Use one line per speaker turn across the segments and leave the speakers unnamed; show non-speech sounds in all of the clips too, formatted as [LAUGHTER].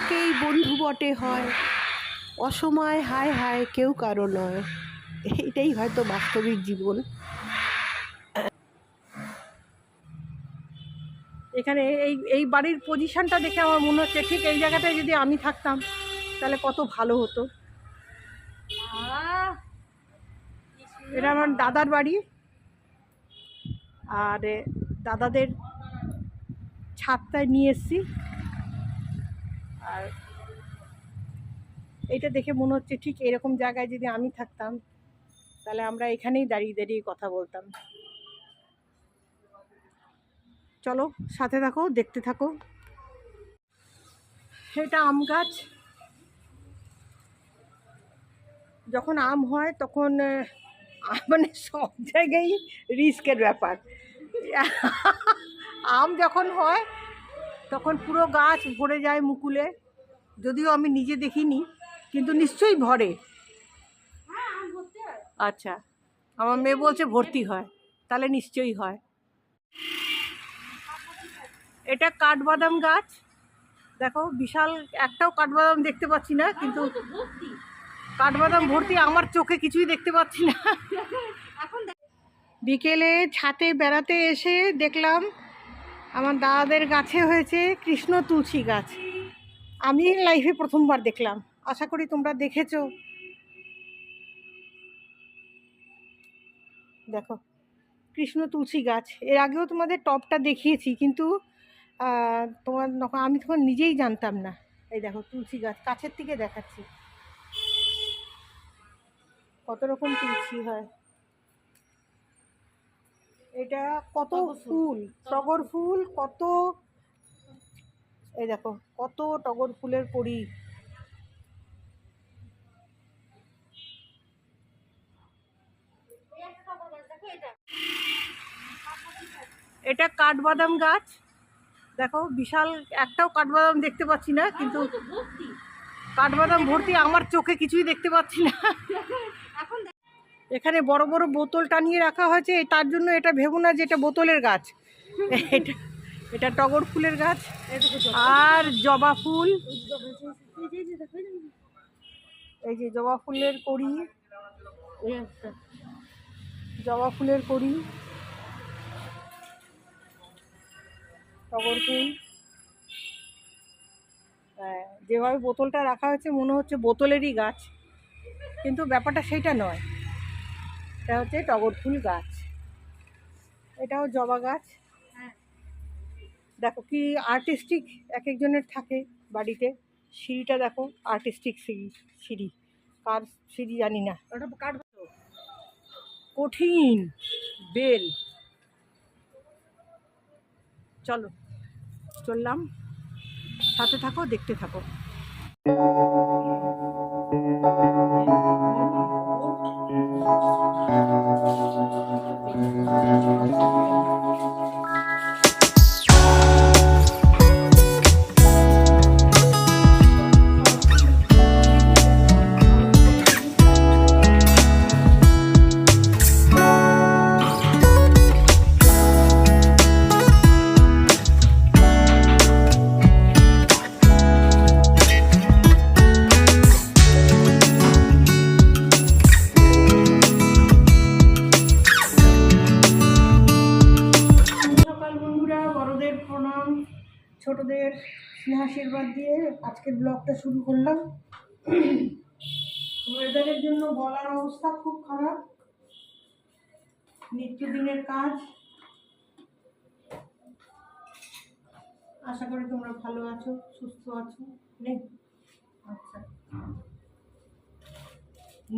অনেকেই বন্ধু বটে হয়। অসময় হায় হায় কেউ কারও নয়। এটাই হয়তো বাস্তবিক জীবন। এখানে এই এই বাড়ির পজিশনটা দেখে আমার মনে হচ্ছে, ঠিক এই জায়গাটায় যদি আমি থাকতাম, তাহলে কত ভালো হতো। এটা আমার দাদার বাড়ি। আর দাদাদের ছাদটায় নিয়ে এসছি। আর এটা দেখে মনে হচ্ছে ঠিক এরকম জায়গায় যদি আমি থাকতাম, তাহলে আমরা এখানেই দাঁড়িয়ে দাঁড়িয়ে কথা বলতাম। চলো, সাথে থাকো, দেখতে থাকো। এটা আম গাছ। যখন আম হয়, তখন মানে সব জায়গায় রিস্কের ব্যাপার। আম যখন হয় তখন পুরো গাছ ভরে যায় মুকুলে। যদিও আমি নিজে দেখিনি কিন্তু নিশ্চয়ই ভরে। আচ্ছা আমার মেয়ে বলছে ভর্তি হয় তাহলে নিশ্চয়ই হয়। এটা কাঠবাদাম গাছ। দেখো বিশাল একটাও কাঠবাদাম দেখতে পাচ্ছি না কিন্তু কাঠবাদাম ভর্তি আমার চোখে কিছুই দেখতে পাচ্ছি না। বিকেলে ছাতে বেড়াতে এসে দেখলাম আমার দাদাদের গাছে হয়েছে কৃষ্ণ তুলসী গাছ। আমি লাইফে প্রথমবার দেখলাম। আশা করি তোমরা দেখেছ। দেখো, কৃষ্ণ তুলসী গাছ। এর আগেও তোমাদের টপটা দেখিয়েছি, কিন্তু তোমার আমি তখন নিজেই জানতাম না। এই দেখো, তুলসী গাছ, কাছের থেকে দেখাচ্ছি। কত রকম তুলসী হয়। এটা কত ফুল? টগর ফুল কত এই দেখো কত টগর ফুলের কড়ি এটা কাঠবাদাম গাছ। দেখো বিশাল একটাও কাঠবাদাম দেখতে পাচ্ছি না কিন্তু কাঠবাদাম ভর্তি আমার চোখে কিছুই দেখতে পাচ্ছি না। [LAUGHS] এখানে বড় বড় বোতল টানিয়ে রাখা হয়েছে তার জন্য এটা ভেবো না যে এটা বোতলের গাছ। [LAUGHS] এটা এটা টগর ফুলের গাছ। আর জবা ফুল। এই যে জবা ফুলের কড়ি। জবা ফুলের কড়ি। টগর ফুল। হ্যাঁ, যেভাবে বোতলটা রাখা হয়েছে মনে হচ্ছে বোতলেরই গাছ। কিন্তু ব্যাপারটা সেইটা নয়। এটা হচ্ছে টগর ফুল গাছ। এটাও জবা গাছ। দেখো কি আর্টিস্টিক এক একজনের থাকে বাড়িতে। সিঁড়িটা দেখো আর্টিস্টিক সিঁড়ি সিঁড়ি। কার সিঁড়ি জানি না। ওটা কঠিন বেল। চলো চললাম। সাথে থাকো দেখতে থাকো। Thank you. স্নেহাশীর্বাদ দিয়ে আজকের ব্লগটা শুরু করলাম। ওয়েদারের জন্য বলার অবস্থা খুব খারাপ। নিত্যদিনের কাজ। আশা করি তোমরা ভালো আছো, সুস্থ আছো। নেই? আচ্ছা।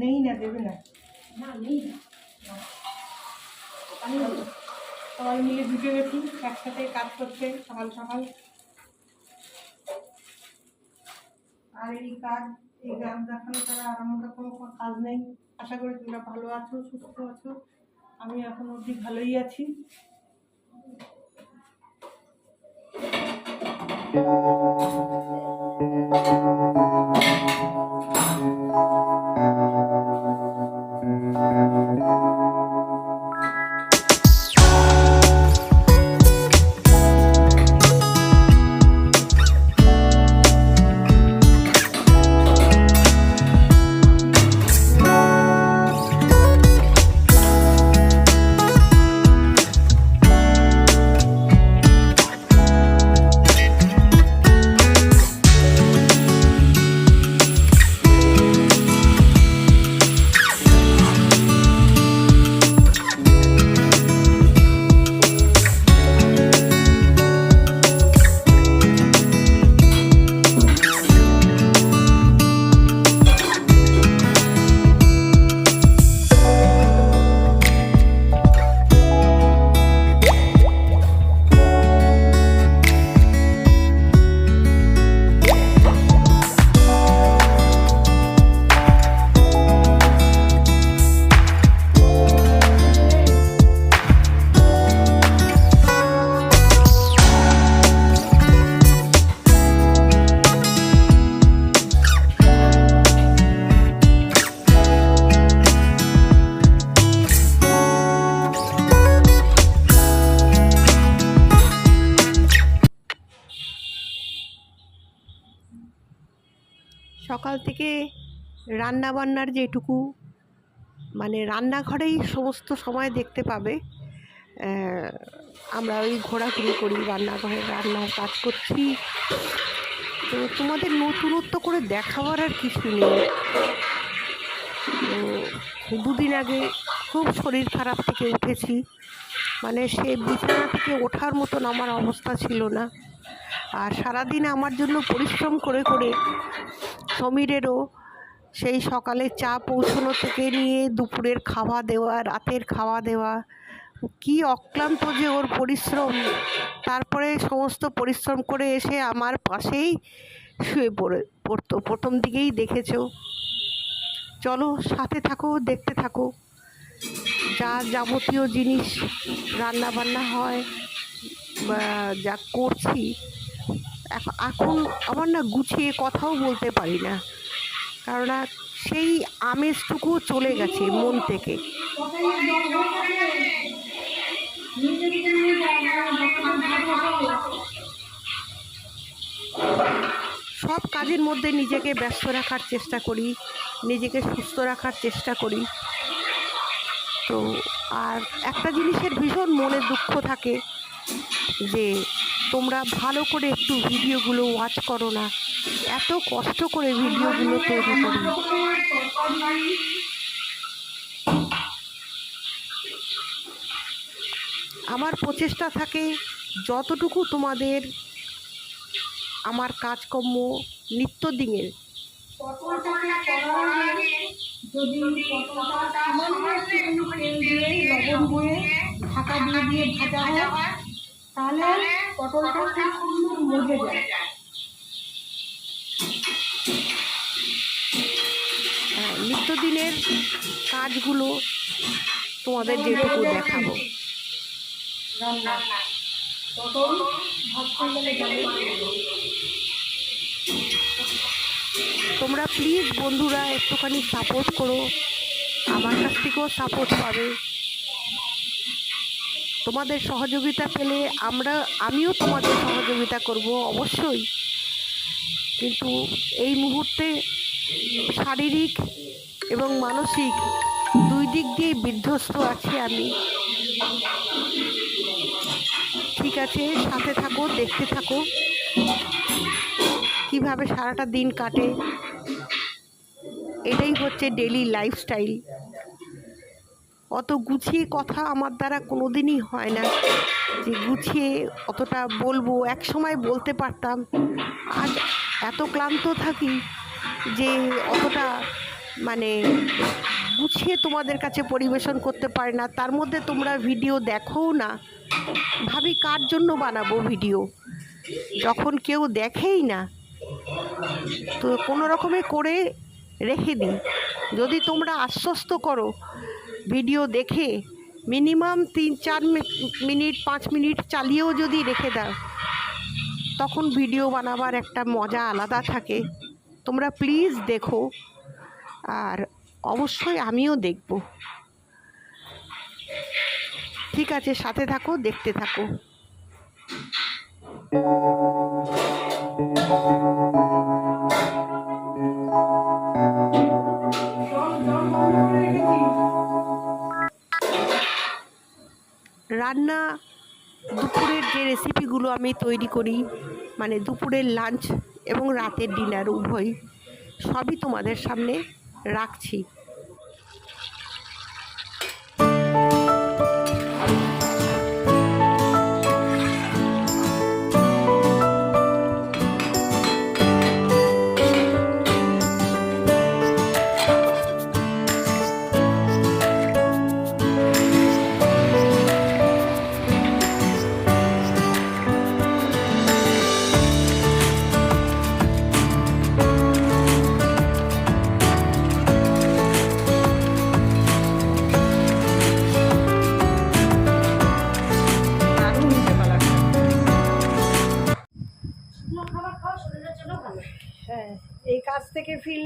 নেই না, দেবে না? না, নেই সবাই মিলে জুটে গেছি, একসাথে কাজ করতে, সকাল সকাল। আর এই কাজ এই গান দেখানো ছাড়া আর আমার কোনো কাজ নেই। আশা করি তোমরা ভালো আছো, সুস্থ আছো। আমি এখন অবধি ভালোই আছি। Thank you.
সকাল থেকে রান্না বান্নার যেটুকু মানে রান্নাঘরেই সমস্ত সময় দেখতে পাবে আমরা ওই ঘোরাঘুরি করি রান্নাঘরে রান্নার কাজ করছি। তো তোমাদের নতুনত্ব করে দেখাবার আর কিছু নেই। তো দুদিন আগে খুব শরীর খারাপ থেকে উঠেছি। মানে সে বিছানা থেকে ওঠার মতন আমার অবস্থা ছিল না। আর সারাদিন আমার জন্য পরিশ্রম করে করে সমীরেরও সেই সকালে চা পৌঁছানো থেকে নিয়ে দুপুরের খাওয়া দেওয়া, রাতের খাওয়া দেওয়া। কি অক্লান্ত যে ওর পরিশ্রম। তারপরে সমস্ত পরিশ্রম করে এসে আমার পাশেই শুয়ে পড়ে, পড়তো। প্রথম দিকেই দেখেছ। চলো সাথে থাকো, দেখতে থাকো। যা যাবতীয় জিনিস রান্না বান্না হয় বা যা করছি এখন আমার না গুছিয়ে কথাও বলতে পারি না। কারণ সেই আমেজটুকু চলে গেছে মন থেকে। সব কাজের মধ্যে নিজেকে ব্যস্ত রাখার চেষ্টা করি, নিজেকে সুস্থ রাখার চেষ্টা করি। তো আর একটা জিনিসের ভীষণ মনে দুঃখ থাকে যে তোমরা ভালো করে একটু ভিডিওগুলো ওয়াচ করো না এত কষ্ট করে ভিডিওগুলো তৈরি করি। আমার প্রচেষ্টা থাকে যতটুকু তোমাদের আমার কাজকর্ম
দিয়ে ঢাকা দিয়ে দিয়ে ভাজা হয় তাহলে পটলটা খুব সুন্দর মজে যায়।
হ্যাঁ, নিত্যদিনের কাজগুলো তোমাদের যেটুকু দেখাবো।
রান্না পটল
তোমরা প্লিজ বন্ধুরা একটুখানি সাপোর্ট করো। আমার কাছ থেকেও সাপোর্ট পাবে। তোমাদের সহযোগিতা পেলে আমরা, আমিও তোমাদের সহযোগিতা করব, অবশ্যই। কিন্তু এই মুহূর্তে শারীরিক এবং মানসিক দুই দিক দিয়ে বিধ্বস্ত আছি আমি। ঠিক আছে, সাথে থাকো, দেখতে থাকো। কীভাবে সারাটা দিন কাটে, এটাই হচ্ছে ডেলি লাইফস্টাইল অত গুছিয়ে কথা আমার দ্বারা কোনো দিনই হয় না। যে গুছিয়ে অতটা বলব, এক সময় বলতে পারতাম। আজ এত ক্লান্ত থাকি যে অতটা মানে গুছিয়ে তোমাদের কাছে পরিবেশন করতে পারি না। তার মধ্যে তোমরা ভিডিও দেখোও না। ভাবি, কার জন্য বানাবো ভিডিও? যখন কেউ দেখেই না, তো কোনো রকমে করে রেখে দিই। যদি তোমরা আশ্বস্ত করো ভিডিও দেখে মিনিমাম তিন, চার মিনিট, পাঁচ মিনিট চালিয়েও যদি রেখে দাও, তখন ভিডিও বানাবার একটা মজা আলাদা থাকে। তোমরা প্লিজ দেখো, আর অবশ্যই আমিও দেখব। ঠিক আছে, সাথে থাকো, দেখতে থাকো। আমি তৈরি করি মানে দুপুরের লাঞ্চ এবং রাতের ডিনার উভয় সবই তোমাদের সামনে রাখছি।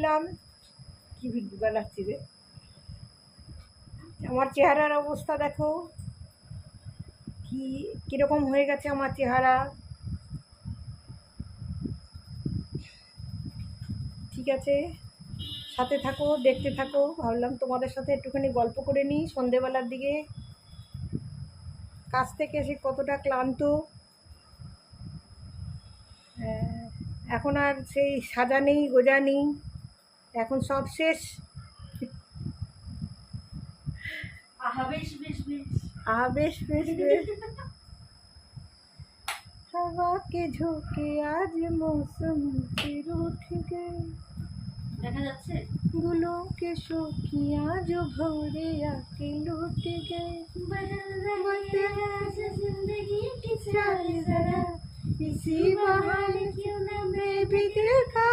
থেকে ফিরলাম কি ভিডিও বানাচ্ছি রে? আমার চেহারার অবস্থা দেখো কি কীরকম হয়ে গেছে আমার চেহারা? ঠিক আছে সাথে থাকো দেখতে থাকো। ভাবলাম তোমাদের সাথে একটুখানি গল্প করে নিই সন্ধেবেলার দিকে। কাজ থেকে এসে কতটা ক্লান্ত। আহ, এখন আর সেই সাজা নেই গোজা নেই। এখন সব শেষ
আহা বেশ বেশ বেশ
আ বেশ বেশ বেশ हवा के झोंके आज मौसम फिर उठ गए
দেখা যাচ্ছে
गुलों के शोखियाँ जो भौरे आके लौट गए
जिंदगी की
चल जरा इसी बहाने क्यों न मैं भी दिल का हाल जरा सवार